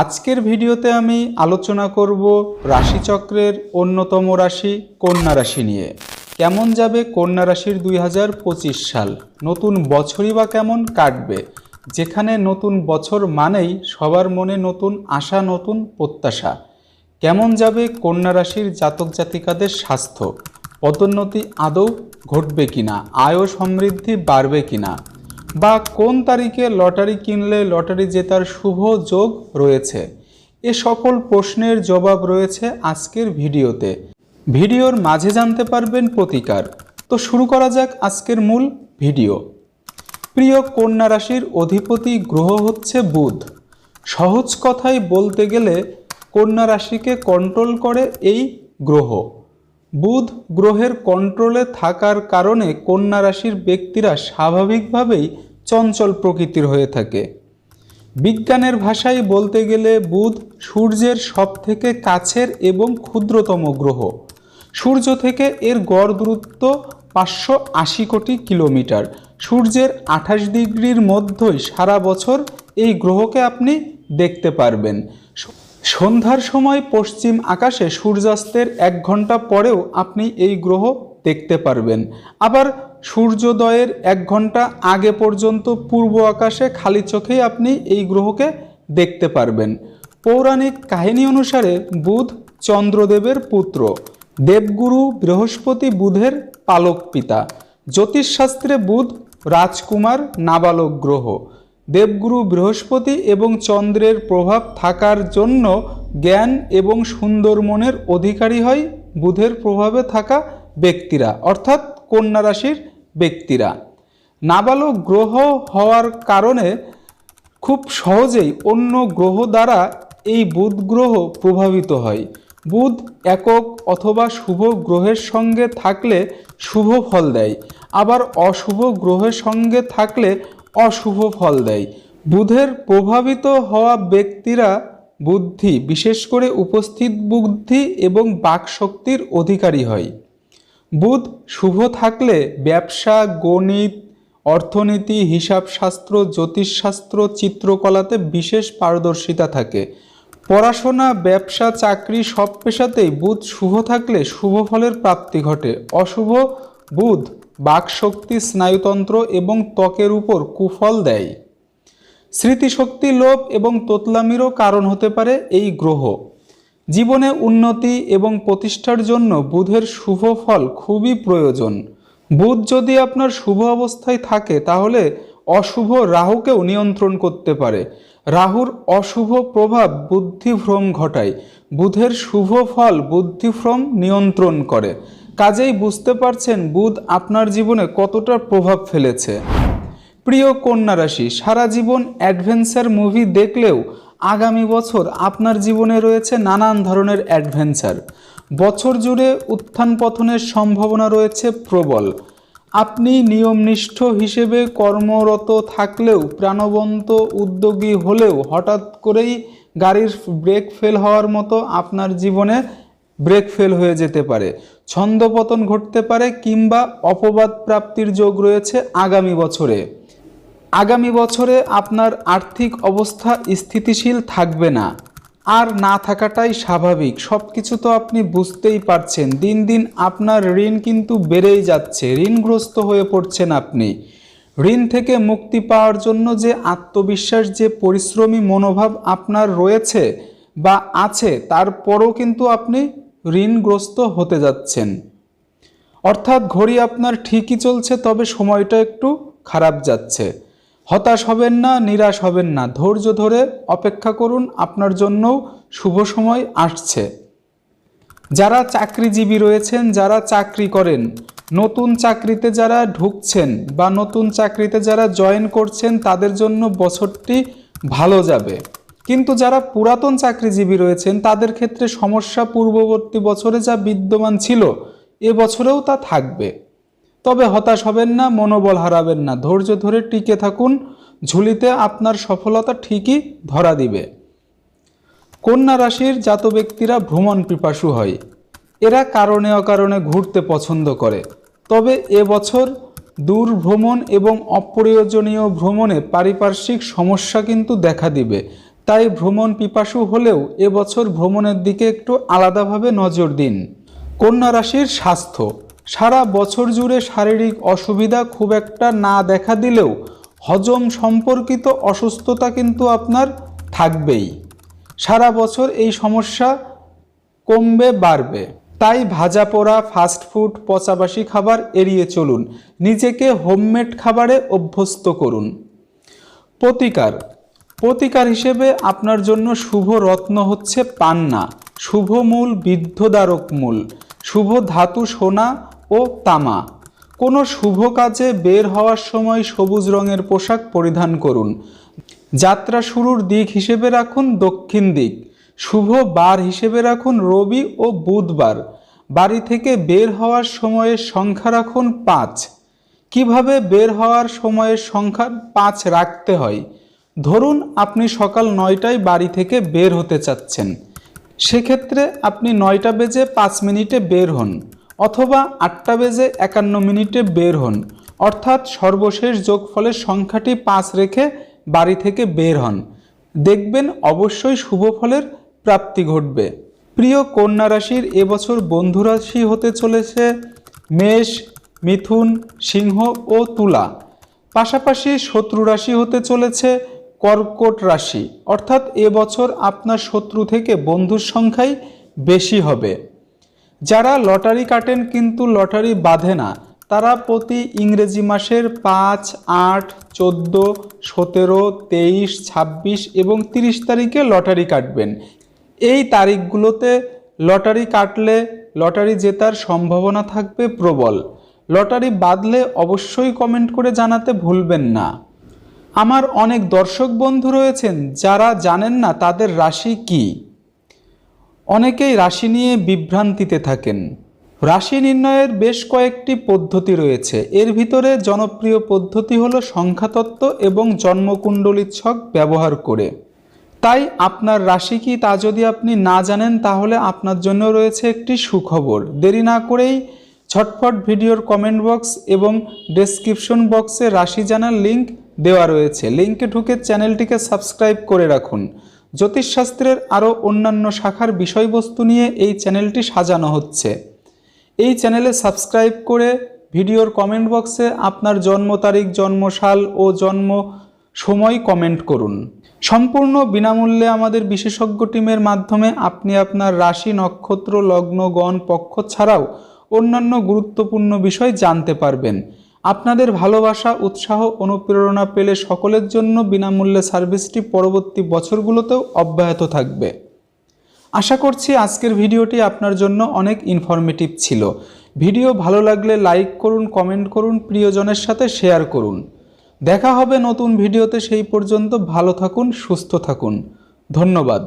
আজকের ভিডিওতে আমি আলোচনা করব রাশিচক্রের অন্যতম রাশি কন্যা রাশি নিয়ে। কেমন যাবে কন্যা রাশির দুই হাজার পঁচিশ সাল? নতুন বছরই বা কেমন কাটবে? যেখানে নতুন বছর মানেই সবার মনে নতুন আশা, নতুন প্রত্যাশা। কেমন যাবে কন্যা রাশির জাতক জাতিকাদের স্বাস্থ্য? পদোন্নতি আদৌ ঘটবে কিনা? আয় সমৃদ্ধি বাড়বে কিনা? বা কোন তারিখে লটারি কিনলে লটারি জেতার শুভ যোগ রয়েছে? এ সকল প্রশ্নের জবাব রয়েছে আজকের ভিডিওতে। ভিডিওর মাঝে জানতে পারবেন প্রতিকার। তো শুরু করা যাক আজকের মূল ভিডিও। প্রিয় কন্যা রাশির অধিপতি গ্রহ হচ্ছে বুধ। সহজ কথায় বলতে গেলে কন্যা রাশিকে কন্ট্রোল করে এই গ্রহ। বুধ গ্রহের কন্ট্রোলে থাকার কারণে কন্যা রাশির ব্যক্তিরা স্বাভাবিকভাবেই চঞ্চল প্রকৃতির হয়ে থাকে। বিজ্ঞানের ভাষায় বলতে গেলে বুধ সূর্যের সবথেকে কাছের এবং ক্ষুদ্রতম গ্রহ। সূর্য থেকে এর গড় দূরত্ব পাঁচশো আশি কোটি কিলোমিটার। সূর্যের আঠাশ ডিগ্রির মধ্যেই সারা বছর এই গ্রহকে আপনি দেখতে পারবেন। সন্ধ্যার সময় পশ্চিম আকাশে সূর্যাস্তের এক ঘণ্টা পরেও আপনি এই গ্রহ দেখতে পারবেন। আবার সূর্যোদয়ের এক ঘণ্টা আগে পর্যন্ত পূর্ব আকাশে খালি চোখেই আপনি এই গ্রহকে দেখতে পারবেন। পৌরাণিক কাহিনী অনুসারে বুধ চন্দ্রদেবের পুত্র, দেবগুরু বৃহস্পতি বুধের পালক পিতা। জ্যোতিষশাস্ত্রে বুধ রাজকুমার নাবালক গ্রহ। দেবগুরু বৃহস্পতি এবং চন্দ্রের প্রভাব থাকার জন্য জ্ঞান এবং সুন্দর মনের অধিকারী হয় বুধের প্রভাবে থাকা ব্যক্তিরা, অর্থাৎ কন্যা রাশির ব্যক্তিরা। নাবালক গ্রহ হওয়ার কারণে খুব সহজেই অন্য গ্রহ দ্বারা এই বুধ গ্রহ প্রভাবিত হয়। বুধ একক অথবা শুভ গ্রহের সঙ্গে থাকলে শুভ ফল দেয়, আবার অশুভ গ্রহের সঙ্গে থাকলে অশুভ ফল দেয়। বুধের প্রভাবিত হওয়া ব্যক্তিরা বুদ্ধি, বিশেষ করে উপস্থিত বুদ্ধি এবং বাকশক্তির অধিকারী হয়। বুধ শুভ থাকলে ব্যবসা, গণিত, অর্থনীতি, হিসাবশাস্ত্র, জ্যোতিষশাস্ত্র, চিত্রকলাতে বিশেষ পারদর্শিতা থাকে। পড়াশোনা, ব্যবসা, চাকরি সব পেশাতেই বুধ শুভ থাকলে শুভ ফলের প্রাপ্তি ঘটে। অশুভ বুধ বাকশক্তি, স্নায়ুতন্ত্র এবং ত্বকের উপর কুফল দেয়। স্মৃতিশক্তি, লোভ এবং তোতলামিরও কারণ হতে পারে এই গ্রহ। জীবনে উন্নতি এবং প্রতিষ্ঠার জন্য বুধের শুভ ফল খুবই প্রয়োজন। বুধ যদি আপনার শুভ অবস্থায় থাকে, তাহলে অশুভ রাহুকেও নিয়ন্ত্রণ করতে পারে। রাহুর অশুভ প্রভাব বুদ্ধিভ্রম ঘটায়। বুধের শুভ ফল বুদ্ধিভ্রম নিয়ন্ত্রণ করে। কাজেই বুঝতে পারছেন বুধ আপনার জীবনে কতটা প্রভাব ফেলেছে। প্রিয় কন্যা রাশি, সারা জীবন অ্যাডভেঞ্চার মুভি দেখলেও আগামী বছর আপনার জীবনে রয়েছে নানান ধরনের অ্যাডভেঞ্চার। বছর জুড়ে উত্থান পতনের সম্ভাবনা রয়েছে প্রবল। আপনি নিয়মনিষ্ঠ হিসেবে কর্মরত থাকলেও, প্রাণবন্ত উদ্যোগী হলেও হঠাৎ করেই গাড়ির ব্রেক ফেল হওয়ার মতো আপনার জীবনে ব্রেক ফেল হয়ে যেতে পারে। ছন্দপতন ঘটতে পারে কিংবা অপবাদ প্রাপ্তির যোগ রয়েছে আগামী বছরে। আগামী বছরে আপনার আর্থিক অবস্থা স্থিতিশীল থাকবে না। আর না থাকাটাই স্বাভাবিক। সব কিছু তো আপনি বুঝতেই পারছেন। দিন দিন আপনার ঋণ কিন্তু বেড়েই যাচ্ছে। ঋণগ্রস্ত হয়ে পড়ছেন আপনি। ঋণ থেকে মুক্তি পাওয়ার জন্য যে আত্মবিশ্বাস, যে পরিশ্রমী মনোভাব আপনার রয়েছে বা আছে তারপরও কিন্তু আপনি ঋণগ্রস্ত হতে যাচ্ছেন। অর্থাৎ ঘড়ি আপনার ঠিকই চলছে, তবে সময়টা একটু খারাপ যাচ্ছে। হতাশ হবেন না, নিরাশ হবেন না। ধৈর্য ধরে অপেক্ষা করুন, আপনার জন্যও শুভ সময় আসছে। যারা চাকরিজীবী রয়েছেন, যারা চাকরি করেন, নতুন চাকরিতে যারা ঢুকছেন বা নতুন চাকরিতে যারা জয়েন করছেন, তাদের জন্য বছরটি ভালো যাবে। কিন্তু যারা পুরাতন চাকরিজীবী রয়েছেন, তাদের ক্ষেত্রে সমস্যা পূর্ববর্তী বছরে যা বিদ্যমান ছিল, এ বছরেও তা থাকবে। তবে হতাশ হবেন না, মনোবল হারাবেন না। ধৈর্য ধরে টিকে থাকুন, ঝুলিতে আপনার সফলতা ঠিকই ধরা দিবে। কন্যা রাশির জাত ব্যক্তিরা ভ্রমণ পিপাসু হয়। এরা কারণে অকারণে ঘুরতে পছন্দ করে। তবে এবছর দূর ভ্রমণ এবং অপ্রয়োজনীয় ভ্রমণে পারিপার্শ্বিক সমস্যা কিন্তু দেখা দিবে। তাই ভ্রমণ পিপাসু হলেও এবছর ভ্রমণের দিকে একটু আলাদাভাবে নজর দিন। কন্যা রাশির স্বাস্থ্য। সারা বছর জুড়ে শারীরিক অসুবিধা খুব একটা না দেখা দিলেও হজম সম্পর্কিত অসুস্থতা কিন্তু আপনার থাকবেই। সারা বছর এই সমস্যা কমবে, বাড়বে। তাই ভাজা পোড়া ফাস্টফুড পচাবাসি খাবার এড়িয়ে চলুন। নিজেকে হোমমেড খাবারে অভ্যস্ত করুন। প্রতিকার। প্রতিকার হিসেবে আপনার জন্য শুভ রত্ন হচ্ছে পান্না। শুভ মূল, বিদ্ধদারক মূল। শুভ ধাতু সোনা ও তামা। কোনো শুভ কাজে বের হওয়ার সময় সবুজ রঙের পোশাক পরিধান করুন। যাত্রা শুরুর দিক হিসেবে রাখুন দক্ষিণ দিক। শুভ বার হিসেবে রাখুন রবি ও বুধবার। বাড়ি থেকে বের হওয়ার সময়ের সংখ্যা রাখুন পাঁচ। কীভাবে বের হওয়ার সময়ের সংখ্যা পাঁচ রাখতে হয়? ধরুন আপনি সকাল নয়টায় বাড়ি থেকে বের হতে চাচ্ছেন। সেক্ষেত্রে আপনি নয়টা বেজে পাঁচ মিনিটে বের হন। অথবা আটটা বেজে একান্ন মিনিটে বের হন, অর্থাৎ সর্বশেষ যোগফলের সংখ্যাটি পাঁচ রেখে বাড়ি থেকে বের হন। দেখবেন অবশ্যই শুভ ফলের প্রাপ্তি ঘটবে। প্রিয় কন্যা রাশির এবছর বন্ধুরাশি হতে চলেছে মেষ, মিথুন, সিংহ ও তুলা। পাশাপাশি শত্রু রাশি হতে চলেছে কর্কট রাশি, অর্থাৎ এবছর আপনার শত্রু থেকে বন্ধুর সংখ্যাই বেশি হবে। যারা লটারি কাটেন কিন্তু লটারি বাঁধে না, তারা প্রতি ইংরেজি মাসের পাঁচ, আট, চোদ্দ, সতেরো, তেইশ, ছাব্বিশ এবং তিরিশ তারিখে লটারি কাটবেন। এই তারিখগুলোতে লটারি কাটলে লটারি জেতার সম্ভাবনা থাকবে প্রবল। লটারি বাদলে অবশ্যই কমেন্ট করে জানাতে ভুলবেন না। আমার অনেক দর্শক বন্ধু রয়েছেন, যারা জানেন না তাদের রাশি কী? অনেকেই রাশি নিয়ে বিভ্রান্তিতে থাকেন। রাশি নির্ণয়ের বেশ কয়েকটি পদ্ধতি রয়েছে। এর ভিতরে জনপ্রিয় পদ্ধতি হলো সংখ্যাতত্ত্ব এবং জন্মকুণ্ডলী ছক ব্যবহার করে। তাই আপনার রাশি কি তা যদি আপনি না জানেন, তাহলে আপনার জন্য রয়েছে একটি সুখবর। দেরি না করেই ছটফট ভিডিওর কমেন্ট বক্স এবং ডেসক্রিপশন বক্সে রাশি জানার লিংক দেওয়া রয়েছে। লিঙ্কে ঢুকে চ্যানেলটিকে সাবস্ক্রাইব করে রাখুন। জ্যোতিষশাস্ত্রের আরও অন্যান্য শাখার বিষয়বস্তু নিয়ে এই চ্যানেলটি সাজানো হচ্ছে। এই চ্যানেলে সাবস্ক্রাইব করে ভিডিওর কমেন্ট বক্সে আপনার জন্ম তারিখ, জন্মসাল ও জন্ম সময় কমেন্ট করুন। সম্পূর্ণ বিনামূল্যে আমাদের বিশেষজ্ঞ টিমের মাধ্যমে আপনি আপনার রাশি, নক্ষত্র, লগ্ন, গণ, পক্ষ ছাড়াও অন্যান্য গুরুত্বপূর্ণ বিষয় জানতে পারবেন। আপনাদের ভালোবাসা, উৎসাহ, অনুপ্রেরণা পেলে সকলের জন্য বিনামূল্যে সার্ভিসটি পরবর্তী বছরগুলোতেও অব্যাহত থাকবে। আশা করছি আজকের ভিডিওটি আপনার জন্য অনেক ইনফরমেটিভ ছিল। ভিডিও ভালো লাগলে লাইক করুন কমেন্ট করুন, প্রিয়জনের সাথে শেয়ার করুন। দেখা হবে নতুন ভিডিওতে, সেই পর্যন্ত ভালো থাকুন, সুস্থ থাকুন। ধন্যবাদ।